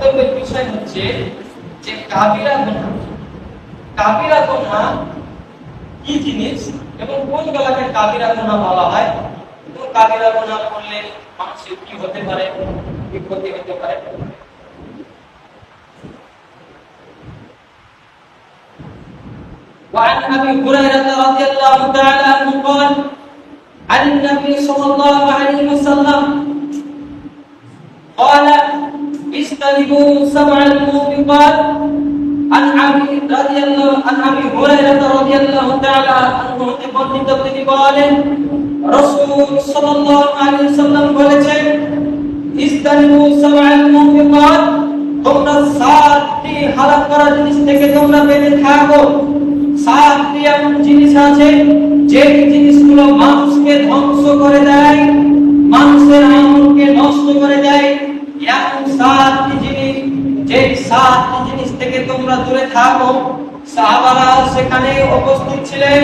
বক্তব্যের বিষয় হচ্ছে যে কাবিরা গুনাহ কাবিরা গুনাহ কি জিনিস এবং কোন বেলাকে কাবিরা গুনাহ বলা হয় এবং কাবিরা গুনাহ করলে মানুষের কি হতে পারে কি ক্ষতি হতে পারে وعن ابي هريره رضي الله تعالى عنه قال عن النبي صلى الله عليه وسلم قال اجتنبوا سبع الموبقات عن ابي رضي الله عن ابي هريره رضي الله تعالى عنه বর্ণিত তিনি বলেন রাসূল সাল্লাল্লাহু আলাইহি সাল্লাম বলেছেন ইস্তানিবু সাবআল মুবিকাত তোমরা সাতটি হালাক করা জিনিস থেকে তোমরা বেঁচে থাকো সাতটি এমন জিনিস আছে যে জিনিসগুলো মানুষকে ধ্বংস করে দেয় মানুষের আমলকে নষ্ট করে দেয় এমন সাতটি জিনিস, যেই সাতটি জিনিস থেকে তোমরা দূরে থাকো, সাহাবারা সেখানে উপস্থিত ছিলেন।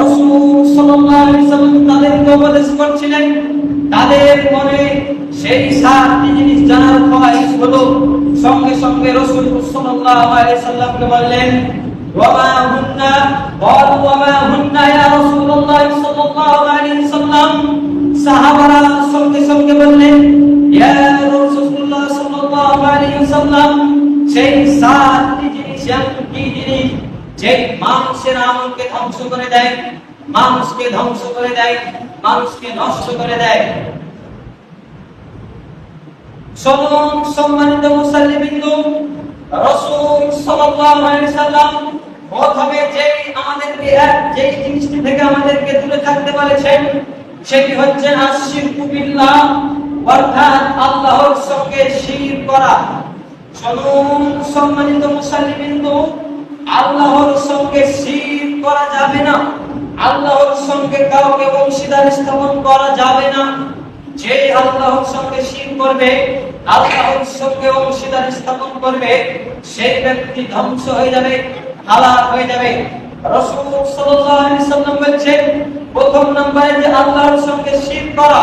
রাসূল সাল্লাল্লাহু আলাইহি ওয়াসাল্লাম তাদেরকে উপদেশ করছিলেন, তাদের মনে সেই সাতটি জিনিস জানার খোয়াইশ হলো সঙ্গে সঙ্গে রাসূল সাল্লাল্লাহু আলাইহি ওয়াসাল্লামকে বললেন, ওয়ামা হুন্না? বল ওয়ামা হুন্না ইয়া রাসূলুল্লাহ সাল্লাল্লাহু আলাইহি ওয়াসাল্লাম? সাহাবারা সঙ্গে সঙ্গে বললেন সাল্লাল্লাহু আলাইহি ওয়াসাল্লাম সেই সাতটি জিনিস কি জিনিস যে মানুষের আমলকে ধ্বংস করে দেয়, মানুষকে ধ্বংস করে দেয়, মানুষকে নষ্ট করে দেয়। সমন সম্মানিত মুসল্লিবৃন্দ, রাসূল সাল্লাল্লাহু আলাইহি সাল্লাম প্রথমে যেই আমাদেরকে যেই জিনিসটি থেকে আমাদেরকে দূরে থাকতে বলেছেন, সেটি হচ্ছে আশিরকু বিল্লাহ। অর্থাৎ আল্লাহর সঙ্গে শিরক করা। শুনুন সম্মানিত মুসল্লিবৃন্দ, আল্লাহর সঙ্গে শিরক করা যাবে না। আল্লাহর সঙ্গে কাউকে অংশীদার স্থাপন করা যাবে না। যে আল্লাহর সঙ্গে শির করবে, আল্লাহর সঙ্গে অংশীদার স্থাপন করবে, সেই ব্যক্তি ধ্বংস হয়ে যাবে, হালাক হয়ে যাবে। রাসূল সাল্লাল্লাহু আলাইহি সাল্লাম বলেছেন, প্রথম নম্বরে যে আল্লাহর সঙ্গে শির করা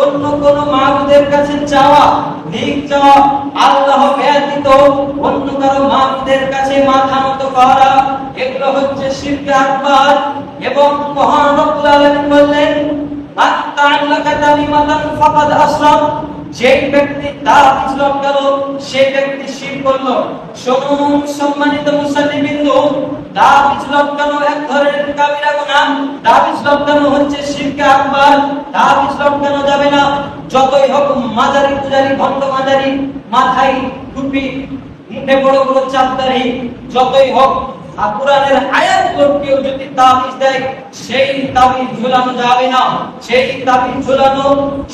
অন্য কোন মাহবুদের কাছে চাওয়া ভিক চাওয়া আল্লাহ ব্যতীত অন্য কারও মাহবুদের কাছে মাথা নত করা, এগুলো হচ্ছে আকবার এবং মহান রব্বুল আলামিন বললেন যেই ব্যক্তি তাবিজ লটকালো সেই ব্যক্তি শির করল। শুনুন সম্মানিত লটকানো এক ধরনের কাবিরা গুনাহ তাবিজ লটকানো হচ্ছে সেই তাবিজ ঝুলানো যাবে না। সেই তাবিজ ঝুলানো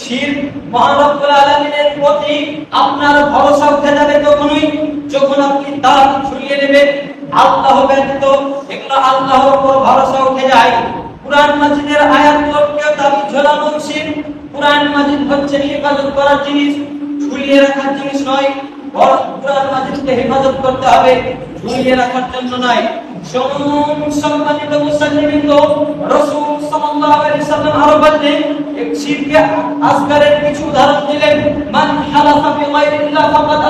শির প্রতি আপনার ভরসা উঠে তখনই যখন আপনি তাবিজ ঝুলিয়ে নেবেন, আল্লাহ ব্যতীত এগুলো আল্লাহর উপর ভরসা উঠে যায়। কোরআন মাজিদের আয়াতগুলো কেউ তাবিজ ঝুলানো শির কোরআন মাজিদ হচ্ছে হেফাজত করার জিনিস, ঝুলিয়ে রাখার জিনিস নয়। কোরআন মাজিদকে হেফাজত করতে হবে, ঝুলিয়ে রাখার জন্য নয়। সম্মানিত মুসল্লিবৃন্দ, রাসূল সাল্লাল্লাহু আলাইহি এক শিরকে আসগারের কিছু উদাহরণ দিলেন, মান ফাকাদ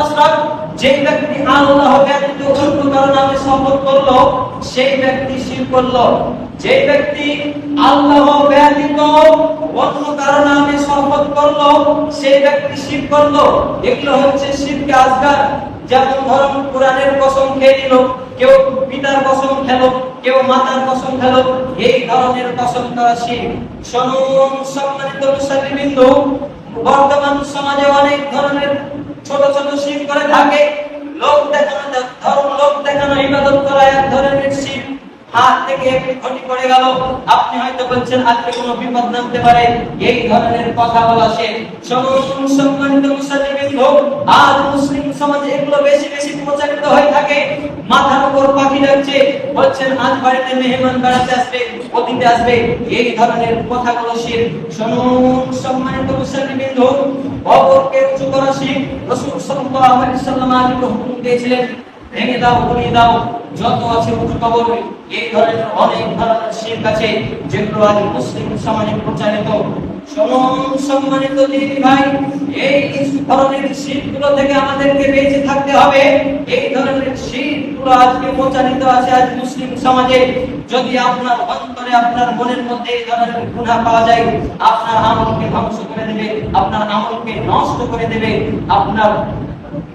ব্যক্তি অন্য শপথ করল, সেই ব্যক্তি শিরক করল। যে ব্যক্তি আল্লাহ ব্যতীত অন্য কারও নামে শপথ করল, সেই ব্যক্তি শিরক করল। এগুলো হচ্ছে শিরকে আসগার যেমন ধরুন, কোরআনের কসম খেয়ে নিল, কেউ পিতার কসম খেলো, কেউ মাতার কসম খেলো, এই ধরনের কসম করা শিরক শুনুন সম্মানিত মুসলিমবৃন্দ বর্তমান সমাজে অনেক ধরনের ছোট ছোট শিরক করে থাকে। লোক দেখানো, ধরুন, লোক দেখানো, ইবাদত করা এক ধরনের শিরক হাত থেকে ঘটি পড়ে গেল। আপনি হয়তো বলছেন, আজকে কোনো বিপদ নামতে পারে। এই ধরনের কথা বলা সে। শুনুন সম্মানিত মুসলিম আজ মুসলিম সমাজে এগুলো বেশি বেশি প্রচারিত হয়ে থাকে। মাথার উপর পাখি ডাকছে, বলছেন, আজ বাড়িতে মেহমান বেড়াতে আসবে, অতিথি আসবে। এই ধরনের কথাগুলো শির শুনুন সম্মানিত মুসলিম বিন্দু কবরকে উঁচু করা শির রসুল সাল্লাল্লাহু আলাইহি সাল্লাম হুকুম দিয়েছিলেন, ভেঙে দাও, গুলিয়ে দাও। যত আছে উঁচু কবর, এই ধরনের অনেক ধরনের শিরক আছে যেগুলো আজ মুসলিম সমাজে প্রচারিত। সম্মানিত দিদি ভাই, এই ধরনের শিরকগুলো থেকে আমাদেরকে বেঁচে থাকতে হবে। এই ধরনের শিরকগুলো আজকে প্রচারিত আছে আজ মুসলিম সমাজে। যদি আপনার অন্তরে, আপনার মনের মধ্যে এই ধরনের গুনাহ পাওয়া যায়, আপনার আমলকে ধ্বংস করে দেবে, আপনার আমলকে নষ্ট করে দেবে, আপনার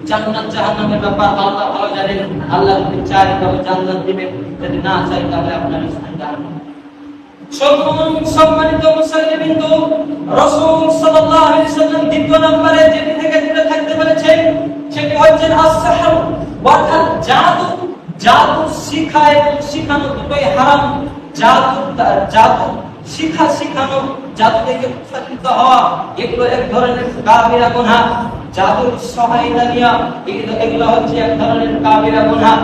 জান্নাত জাহান্নামের ব্যাপার আল্লাহ ভালো জানেন। আল্লাহ যদি চায় তবে জান্নাত দিবেন, যদি না চায় তাহলে আপনার স্থান জাহান্নাম। জাদু থেকে উৎসাহিত হওয়া, এগুলো এক ধরনের কাবিরা গুনাহ। জাদুর সহায়তা নিয়া এগুলো হচ্ছে এক ধরনের কাবিরা গুনাহ।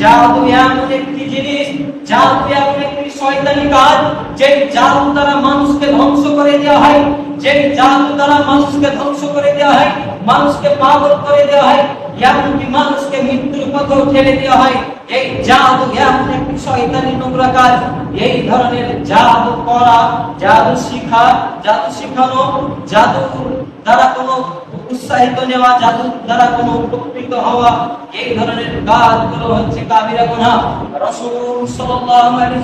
জাদু এমন একটি জিনিস, জাদু এমন একটি শয়তানি কাজ যে জাদু দ্বারা মানুষকে ধ্বংস করে দেওয়া হয়। যে জাদু দ্বারা মানুষকে ধ্বংস করে দেওয়া হয়, মানুষকে পাগল করে দেওয়া হয়। মানুষকে মৃত্যুর পথেও ঠেলে দেওয়া হয়। এই জাদু এমন একটি নোংরা কাজ। এই ধরনের জাদু করা, জাদু শিখা, জাদু শিখানো, জাদু দ্বারা কোনো উৎসাহিত নেওয়া, জাদু দ্বারা কোনো উপকৃত হওয়া, এই ধরনের হচ্ছে কাবিরা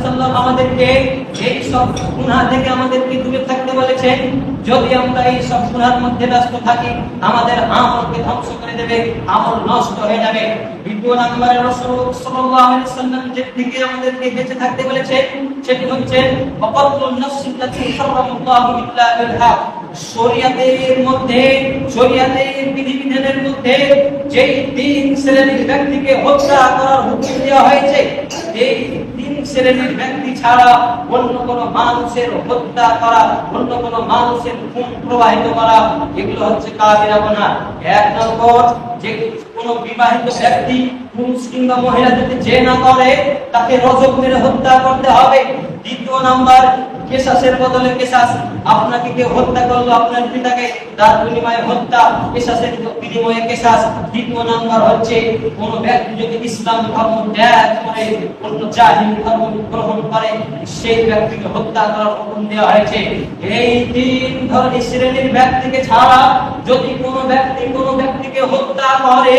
সাল্লাম আমাদেরকে এই সব গুনাহ থেকে আমাদেরকে দূরে থাকতে যদি আমরা এই সব গুনার মধ্যে ব্যস্ত থাকি, আমাদের আমলকে ধ্বংস করে দেবে আমল নষ্ট হয়ে যাবে। দ্বিতীয় নম্বরে রাসূল সাল্লাল্লাহু আলাইহি সাল্লাম যে দিকে আমাদেরকে বেঁচে থাকতে বলেছে, সেটি হচ্ছে ওয়াকাতুন নাফসি লাতী হারামাল্লাহু ইল্লা বিল হক। শরিয়াতের মধ্যে, শরিয়াতের বিধিবিধানের মধ্যে যেই তিন শ্রেণির ব্যক্তিকে হত্যা করার হুকুম দেওয়া হয়েছে এই শ্রেণির ব্যক্তি ছাড়া অন্য কোন মানুষের হত্যা করা, অন্য কোন মানুষের খুন প্রবাহিত করা, এগুলো হচ্ছে কাবিরা গুনাহ এক নম্বর, যে কোন বিবাহিত ব্যক্তি পুরুষ কিংবা মহিলা যদি যে না করে, তাকে রজক মেরে হত্যা করতে হবে। দ্বিতীয় নাম্বার কেসাসের বদলে কেসাস আপনাকে কেউ হত্যা করল? আপনার পিতাকে তার বিনিময়ে হত্যা কেসাসের বিনিময়ে কেসাস দ্বিতীয় নাম্বার হচ্ছে কোন ব্যক্তি যদি ইসলাম ধর্ম ত্যাগ করে, অন্য জাহিল ধর্ম গ্রহণ করে, সেই ব্যক্তিকে হত্যা করার হুকুম দেওয়া হয়েছে। এই তিন ধরনের শ্রেণির ব্যক্তিকে ছাড়া যদি কোনো ব্যক্তি কোনো ব্যক্তিকে হত্যা করে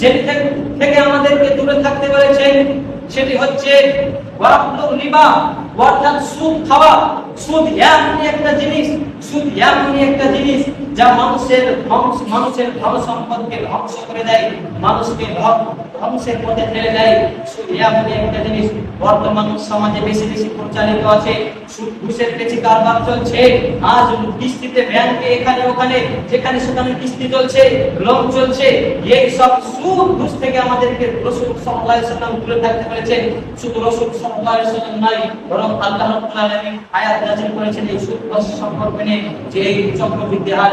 যে থেকে আমাদেরকে দূরে থাকতে বলেছেন, সেটি হচ্ছে অর্থাৎ সুদ খাওয়া। সুদ এমনই একটা জিনিস, সুদ এমনই একটা জিনিস। যা মানুষের মানুষের ধন সম্পদকে ধ্বংস করে দেয়, মানুষকে ধ্বংসের পথে ঠেলে দেয়। সুদ এমনই একটা জিনিস, বর্তমান সমাজে বেশি বেশি প্রচারিত আছে, সুদ, ঘুষের পেছি কারবার চলছে। আজ কিস্তিতে ব্যাংকে এখানে ওখানে, যেখানে সেখানে কিস্তি চলছে, লোন চলছে। এই সব সুদ, ঘুষ থেকে আমাদেরকে রসুল সাল্লাল্লাহু আলাইহি সাল্লাম দূরে থাকতে বলেছেন। শুধু রসুল সাল্লাল্লাহু আলাইহি সাল্লাম নয়, বরং আল্লাহ আয়াত নাযিল করেছেন এই সুদ সম্পর্কে যে এই চক্রবৃদ্ধি হার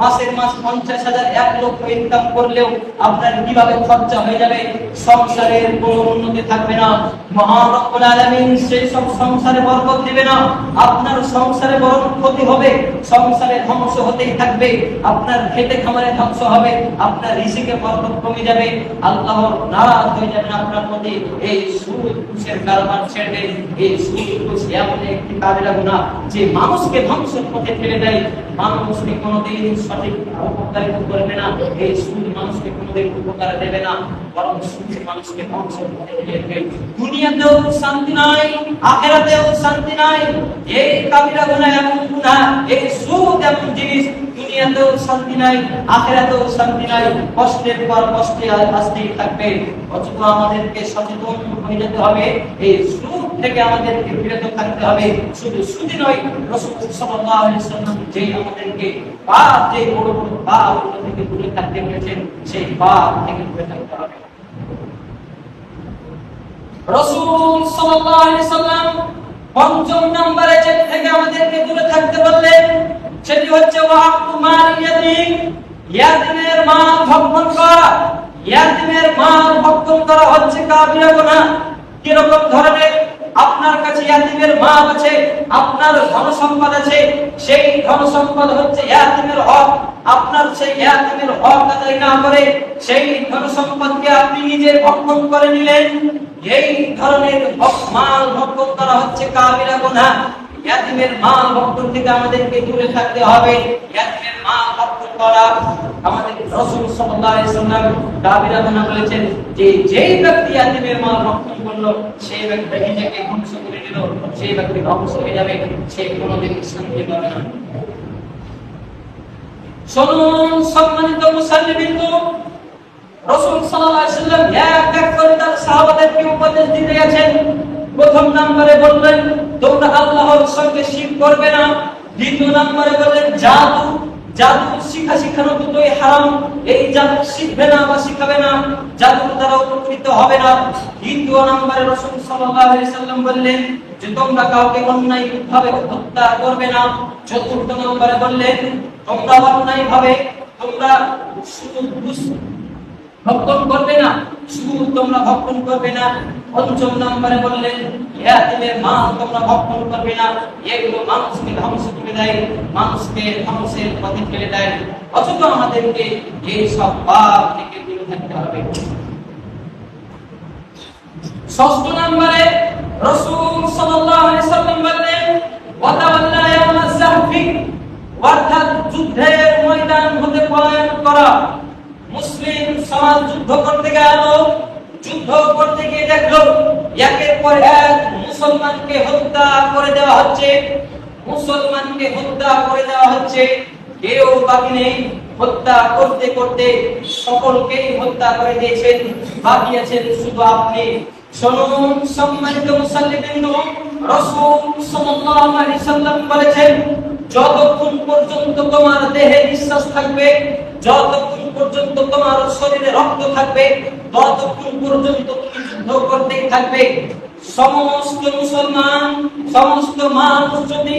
মাসের মাস পঞ্চাশ হাজার এক লক্ষ ইনকাম করলেও আপনার কীভাবে খরচা হয়ে যাবে। সংসারের কোনো উন্নতি থাকবে না। মহান রব্বুল আলামিন সেই সব সংসারে বরকত দিবে না। আপনার সংসারে বরং ক্ষতি হবে। সংসারে ধ্বংস হতেই থাকবে। আপনার খেতে খামারে ধ্বংস হবে। আপনার রিজিকে বরকত কমে যাবে। আল্লাহর নারাজ হয়ে যাবেন আপনার প্রতি। এই সুদ ঘুষের কারবার ছেড়ে এই সুদ ঘুষ এমন একটি কাবিরা গুনাহ যে মানুষকে ধ্বংসের পথে ফেলে দেয়। মানুষকে কোনোদিন সঠিক উপকারিত করবে না, এই সুদ মানুষকে কোনোদিন উপকার দেবে না, বরং সুদ মানুষকে দেবে দুনিয়াতেও শান্তি নাই, আখেরাতেও শান্তি নাই, এই কাবিরা গুনাহ এমন গুনাহ এই সুদ এমন জিনিস দুনিয়াতেও শান্তি নাই, আখেরাতেও শান্তি নাই, কষ্টের পর কষ্টে আসতেই থাকবে। অথচ আমাদেরকে সচেতন হয়ে যেতে হবে, এই সুদ থেকে আমাদেরকে বিরত থাকতে হবে। শুধু নয়, রাসূল সাল্লাম যে আমাদেরকে যে বড় বড় থেকে দূরে থাকতে সেই থেকে দূরে থাকতে হবে। রাসূল সাল্লাম পঞ্চম নম্বরে থেকে আমাদেরকে দূরে থাকতে বললেন সেটি হচ্ছে ইয়াতিমের মাল ভক্ষণ করা। ভক্ষণ করা হচ্ছে কাবিরা গুনাহ কীরকম ধরনের? আপনার কাছে আছে, আপনার ধন সম্পদ আছে, সেই ধন সম্পদ হচ্ছে হক। আপনার সেই হক আদায় না করে, সেই ধন সম্পদকে আপনি নিজে ভক্ষণ করে নিলেন। এই ধরনের মাল ভক্ষণ করা হচ্ছে কাবিরা গুনাহ ইয়াতিমের মাল ভক্ষণ থেকে আমাদেরকে দূরে থাকতে হবে। ইয়াতিমের মাল ভক্ষণ করা আমাদের রাসূল সাল্লাল্লাহু আলাইহি সাল্লাম কাবিরা গুনাহ বলেছেন যে যেই ব্যক্তি ইয়াতিমের মাল ভক্ষণ করল সেই ব্যক্তি নিজেকে ধ্বংস করে দিল। সেই ব্যক্তি ধ্বংস হয়ে যাবে, সে কোনোদিন শান্তি পাবে না। শুনুন সম্মানিত মুসল্লিবৃন্দ, রাসূল সাল্লাল্লাহু আলাইহি সাল্লাম এক এক করে তার সাহাবাদেরকে উপদেশ দিতে গেছেন। প্রথম নম্বরে বললেন তোমরা আল্লাহর সঙ্গে শিরক করবে না। দ্বিতীয় নম্বরে বললেন জাদু জাদু শিখা শিখানো দুটোই হারাম। এই জাদু শিখবে না বা শিখাবে না, জাদুর দ্বারা উপকৃত হবে না। তৃতীয় নম্বরে রাসূল সাল্লাল্লাহু আলাইহি সাল্লাম বললেন যে, তোমরা কাউকে অন্যায় ভাবে হত্যা করবে না। চতুর্থ নম্বরে বললেন, তোমরা অন্যায় ভাবে তোমরা শুধু ভক্ষণ করবে না, শুধু তোমরা ভক্ষণ করবে না। পঞ্চম নম্বরে বললেন ইয়াতিমের মাল তোমরা ভক্ষণ করবে না। এগুলো মানুষকে ধ্বংস করে দেয়, মানুষকে ধ্বংসের পথে ফেলে দেয়। অথচ আমাদেরকে এই সব পাপ থেকে দূরে থাকতে হবে। ষষ্ঠ নম্বরে রাসূল সাল্লাল্লাহু আলাইহি সাল্লাম বললেন ওয়াতাওয়াল্লা ইয়াউমাজ জাহফি অর্থাৎ যুদ্ধের ময়দান হতে পলায়ন করা। মুসলিম সমাজ যুদ্ধ করতে গেল যুদ্ধ করতে গিয়ে দেখল একের পর এক মুসলমানকে হত্যা করে দেওয়া হচ্ছে। মুসলমানকে হত্যা করে দেওয়া হচ্ছে। কেউ বাকি নেই। হত্যা করতে করতে সকলকেই হত্যা করে দিয়েছেন বাকি আছেন শুধু আপনি। শুনুন, সম্মানিত মুসল্লিবৃন্দ, রাসূল সাল্লাল্লাহু আলাইহি সাল্লাম বলেছেন, যতক্ষণ পর্যন্ত তোমার দেহে নিঃশ্বাস থাকবে, যতক্ষণ পর্যন্ত তোমার শরীরে রক্ত থাকবে ততক্ষণ পর্যন্ত তুমি যুদ্ধ করতেই থাকবে। সমস্ত মুসলমান, সমস্ত মানুষ যদি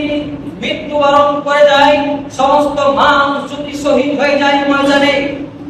মৃত্যুবরণ করে যায়, সমস্ত মানুষ যদি শহীদ হয়ে যায় ময়দানে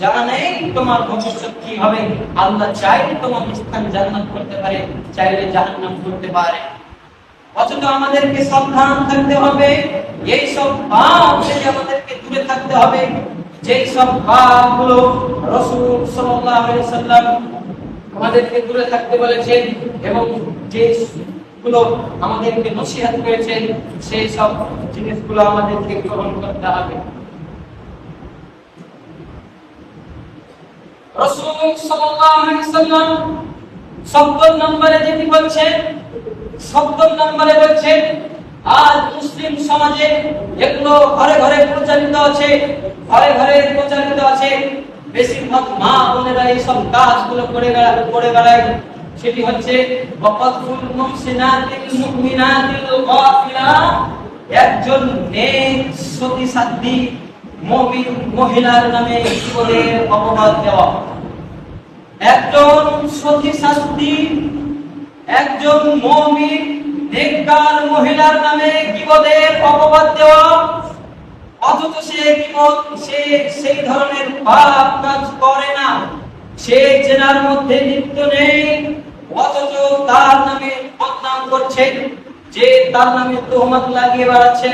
জানা নেই তোমার ভবিষ্যৎ কি হবে আল্লাহ চাইলে তোমার স্থান জান্নাত করতে পারে, চাইলে জাহান্নাম করতে পারে। অথচ আমাদেরকে সাবধান থাকতে হবে। এই সব পাপ থেকে আমাদেরকে দূরে থাকতে হবে। যেই সব পাপগুলো রাসূল সাল্লাল্লাহু আলাইহি সাল্লাম আমাদেরকে দূরে থাকতে বলেছেন এবং যে গুলো আমাদেরকে নসিহত করেছেন, সেই সব জিনিসগুলো আমাদেরকে গ্রহণ করতে হবে। রাসূল সাল্লাম সপ্তম নম্বরে যেটি বলছেন, সপ্তম নম্বরে বলছেন, আজ মুসলিম সমাজে এগুলো ঘরে ঘরে প্রচারিত আছে, ঘরে ঘরে প্রচারিত আছে। বেশিরভাগ মা বোনেরা এইসব কাজগুলো করে করে বেড়ায়। সেটি হচ্ছে একজন নেক সতী সাধ্বী মহিলার নামে জীবনের অপবাদ দেওয়া। একজন সতী সাধ্বী একজন মুমিন নেককার মহিলার নামে কিবদের অপবাদ দেওয়া, অথচ সে কিবত সে সেই ধরনের পাপ কাজ করে না। সে জেনার মধ্যে লিপ্ত নেই, অথচ তার নামে বদনাম করছে। যে তার নামে তোহমত লাগিয়ে বেড়াচ্ছে,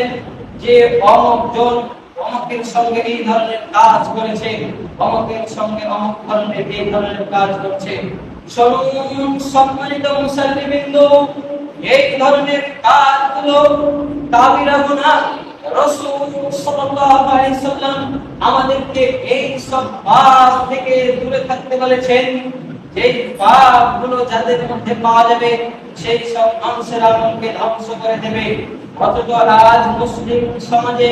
যে অমক জন অমকের সঙ্গে এই ধরনের কাজ করেছে অমকের সঙ্গে অমক ধরনের, এই ধরনের কাজ করছে। মুসল্লিবৃন্দ, এই ধরনের কাজগুলো কাবিরা গুনাহ রাসূল সাল্লাল্লাহু আমাদেরকে এই সব পাপ থেকে দূরে থাকতে বলেছেন। যেই পাপগুলো যাদের মধ্যে পাওয়া যাবে, সেই সব মানুষের আমলকে ধ্বংস করে দেবে। অথচ আজ মুসলিম সমাজে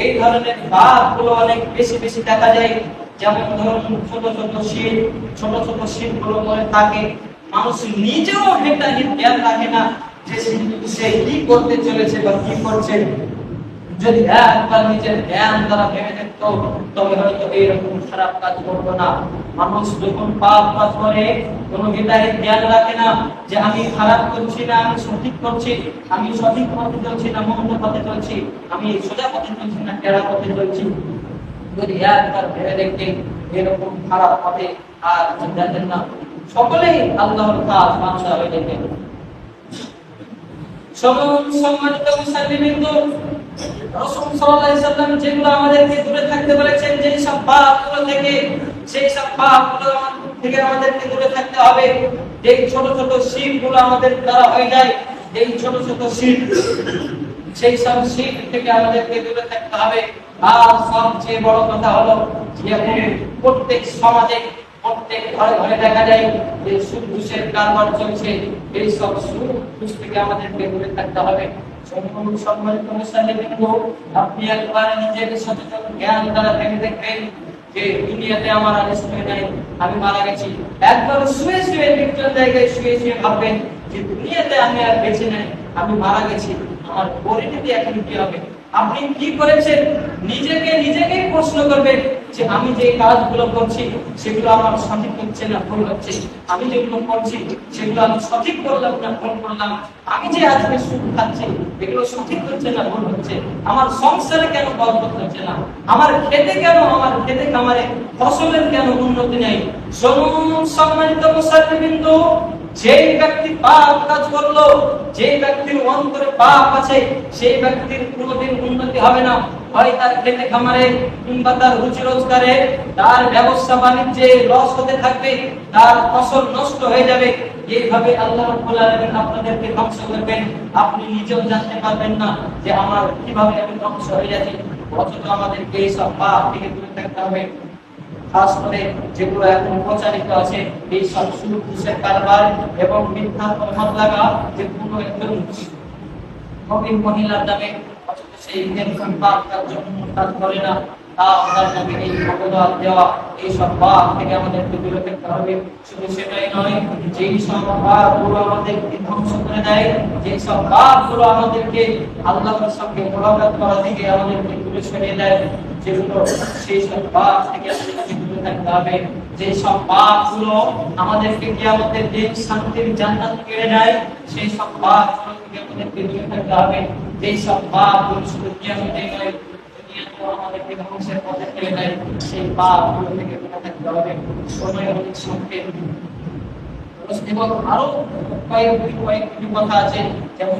এই ধরনের পাপগুলো অনেক বেশি বেশি দেখা যায়? যেমন ধরুন, ছোট ছোট ছোট ছোটগুলো করে থাকে। মানুষ নিজেও এটা খেয়াল রাখে না যে সে কি করতে চলেছে বা কি করছে। যদি একবার নিজের জ্ঞান দ্বারা ভেবে দেখত, তবে হয়তো এইরকম খারাপ কাজ করব না। মানুষ যখন পাপ কাজ করে, কোনো জ্ঞান রাখে না যে আমি খারাপ করছি না, আমি সঠিক করছি, আমি সঠিক পথে চলছি না, মন্দ পথে চলছি, আমি সোজা পথে চলছি না পথে চলছি। যদি ভেবে দেখতেন এরকম খারাপ পথে আর না, সকলেই আল্লাহর কাজ হয়ে সম্মানিত মুসলিমিন রাসূল যেগুলো আমাদেরকে দূরে থাকতে বলেছেন সব পাপগুলো থেকে, সেই সব পাপগুলো থেকে আমাদেরকে দূরে থাকতে হবে। ছোট ছোট আমাদের দ্বারা হয়ে যায় ছোট ছোট শির সেই সব শির থেকে আমাদেরকে দূরে থাকতে হবে। আর সবচেয়ে বড় কথা হলো এখন প্রত্যেক সমাজে, প্রত্যেক ঘরে ঘরে দেখা যায় যে সুদ ঘুষের কারবার চলছে। এই সব ঘুষ থেকে আমাদেরকে দূরে থাকতে হবে। সম্পূর্ণ সম্মানিত আপনি একবার নিজের সচেতন জ্ঞান দ্বারা দেখবেন যে দুনিয়াতে আমার আর স্ত্রী নাই, আমি মারা গেছি। একবার শুয়ে শুয়ে জায়গায় শুয়ে শুয়ে ভাববেন যে দুনিয়াতে আমি আর বেঁচে নাই, আমি মারা গেছি। আমার পরিণতি এখন কি হবে? আপনি কি করেছেন? নিজেকে নিজেকেই প্রশ্ন করবেন যে আমি যে কাজগুলো করছি, সেগুলো আমার সঠিক হচ্ছে না ভুল হচ্ছে? আমি যেগুলো করছি, সেগুলো আমি সঠিক করলাম না ভুল করলাম? আমি যে আজকে সুখ খাচ্ছি, এগুলো সঠিক হচ্ছে না ভুল হচ্ছে? আমার সংসারে কেন বরকত হচ্ছে না? আমার খেতে কেন, আমার খেতে খামারে ফসলের কেন উন্নতি নেই? সম্মানিত মুসলিমবৃন্দ যেই ব্যক্তি পাপ কাজ করল যে ব্যক্তির অন্তরে পাপ আছে, সেই ব্যক্তির কোনোদিন উন্নতি হবে না। হয় তার খেতে খামারে কিংবা তার রুচি রোজগারে, তার ব্যবসা বাণিজ্যে লস হতে থাকবে, তার ফসল নষ্ট হয়ে যাবে। এইভাবে আল্লাহ রাব্বুল আলামিন আপনাদেরকে ধ্বংস করবেন। আপনি নিজেও জানতে পারবেন না যে আমার কীভাবে আমি ধ্বংস হয়ে যাচ্ছি। অথচ আমাদেরকে এই সব পাপ থেকে দূরে থাকতে হবে। খাস করে যেগুলো এখন প্রচারিত আছে, এই সব সুদ ঘুষের কারবার এবং মিথ্যা তহমত লাগা যে কোনো একজন নবীন মহিলার নামে সেই এরকম পাপ তার জন্য কাজ করে না, তা তার নামে এই অপবাদ দেওয়া, এই সব পাপ থেকে আমাদেরকে দূরে থাকতে হবে। শুধু সেটাই নয়, যেই সব পাপগুলো আমাদেরকে ধ্বংস করে দেয়, যেই সব পাপগুলো আমাদেরকে আল্লাহর সঙ্গে মোলাকাত করা থেকে আমাদেরকে দূরে সরিয়ে দেয় যেগুলো সেই সব পাপ থেকে আমাদেরকে দূরে থাকতে হবে, যে সব পাপগুলো আমাদেরকে শান্তির জান্নাত কেড়ে নেয়, সেই সব পাপগুলো থেকে আমাদেরকে দূরে থাকতে হবে। যে সব পাপগুলো শুধু এবং আরও কয়েকটি কথা আছে, যেমন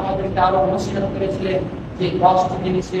আমাদেরকে আরও নসিহত করেছিলেন যে দশটি জিনিসে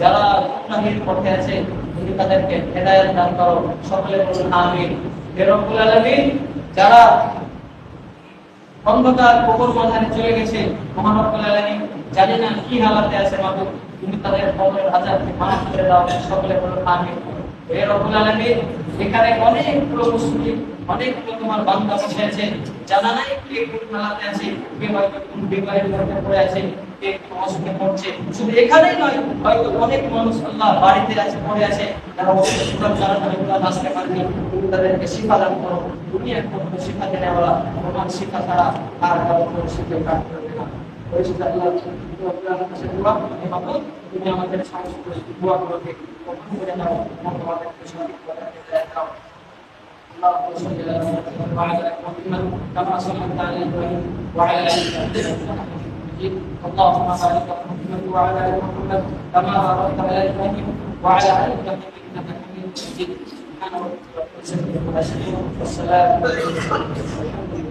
যারা গুনাহের পথে আছে, তুমি তাদেরকে হেদায়ত দান করো। সকলে বলুন, আমিন। হে রব্বুল আলামিন, যারা অন্ধকার কবর মাঝারে চলে গেছে মহানবুল আলামিন, জানি না কি হালাতে আছে মাহবুব তুমি তাদের কবরের আজাবকে মাফ করে দাও। সকলে বলুন, আমিন। হে রব্বুল আলামিন এখানে অনেকগুলো মুসলিম অনেকগুলো তোমার বান্দা বসে আছে। জানা নাই কে কোন হালাতে আছে, কে হয়তো কোন বিবাহের মধ্যে পড়ে আছে, কে কোন অসুখে পড়ছে শুধু এখানেই নয়, হয়তো অনেক মানুষ আল্লাহ বাড়িতে আছে, পড়ে আছে। তারা অসুখ যারা তারা গুলা নাচতে পারেনি। তুমি তাদেরকে শিক্ষা দান করো। দুনিয়ার কোনো শিক্ষা দেনে ওরা তোমার শিক্ষা ছাড়া আর কারও কোনো শিক্ষা প্রাপ্ত করবে না। পরিচিত আল্লাহ তোমার কাছে দোয়া হে মাহবুব তুমি আমাদের সমস্ত দোয়াগুলোকে কবুল করে নাও এবং তোমাদেরকে সঠিক পথে দেয় দাও اللهم صل على محمد وعلى ال محمد كما صليت على ابراهيم وعلى ال ابراهيم اللهم بارك على محمد وعلى ال محمد كما باركت على ابراهيم وعلى ال ابراهيم انك حميد مجيد سبحان ربك رب العزه عما يصفون والسلام على المرسلين